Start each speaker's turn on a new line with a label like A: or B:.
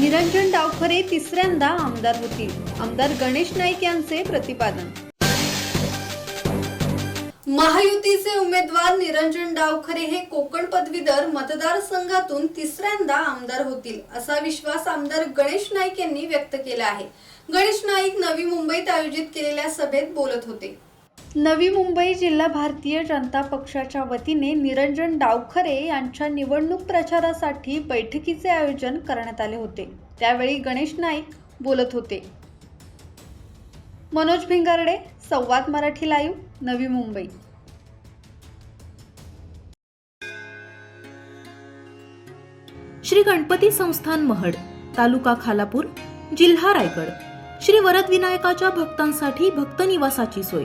A: निरंजन डावखरे तिसऱ्यांदा आमदार होतील. आमदार गणेश नाईक यांचे प्रतिपादन. महायुतीचे उमेदवार निरंजन डावखरे हे कोकण पदवीधर मतदारसंघातून तिसऱ्यांदा आमदार होतील असा विश्वास आमदार गणेश नाईक यांनी व्यक्त केला आहे. गणेश नाईक नवी मुंबईत आयोजित केलेल्या सभेत बोलत होते. नवी मुंबई जिल्हा भारतीय जनता पक्षाच्या वतीने निरंजन डावखरे यांच्या निवडणूक प्रचारासाठी बैठकीचे आयोजन करण्यात आले होते. त्यावेळी गणेश नाईक बोलत होते. मनोज भिंगारडे संवाद मराठी लाईव्ह नवी मुंबई.
B: श्री गणपती संस्थान महड तालुका खालापूर जिल्हा रायगड. श्री वरदविनायकाच्या भक्तांसाठी भक्त निवासाची सोय.